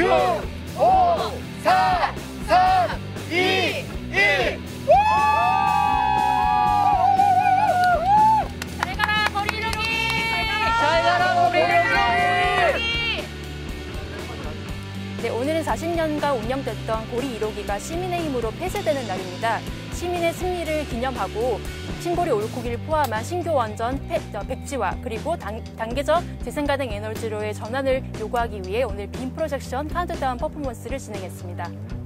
Yeah. 140년간 운영됐던 고리 1호기가 시민의 힘으로 폐쇄되는 날입니다. 시민의 승리를 기념하고 신고리 올코기를 포함한 신규 원전 폐, 어, 백지화 그리고 단, 단계적 재생 가능 에너지로의 전환을 요구하기 위해 오늘 빔 프로젝션 카운트다운 퍼포먼스를 진행했습니다.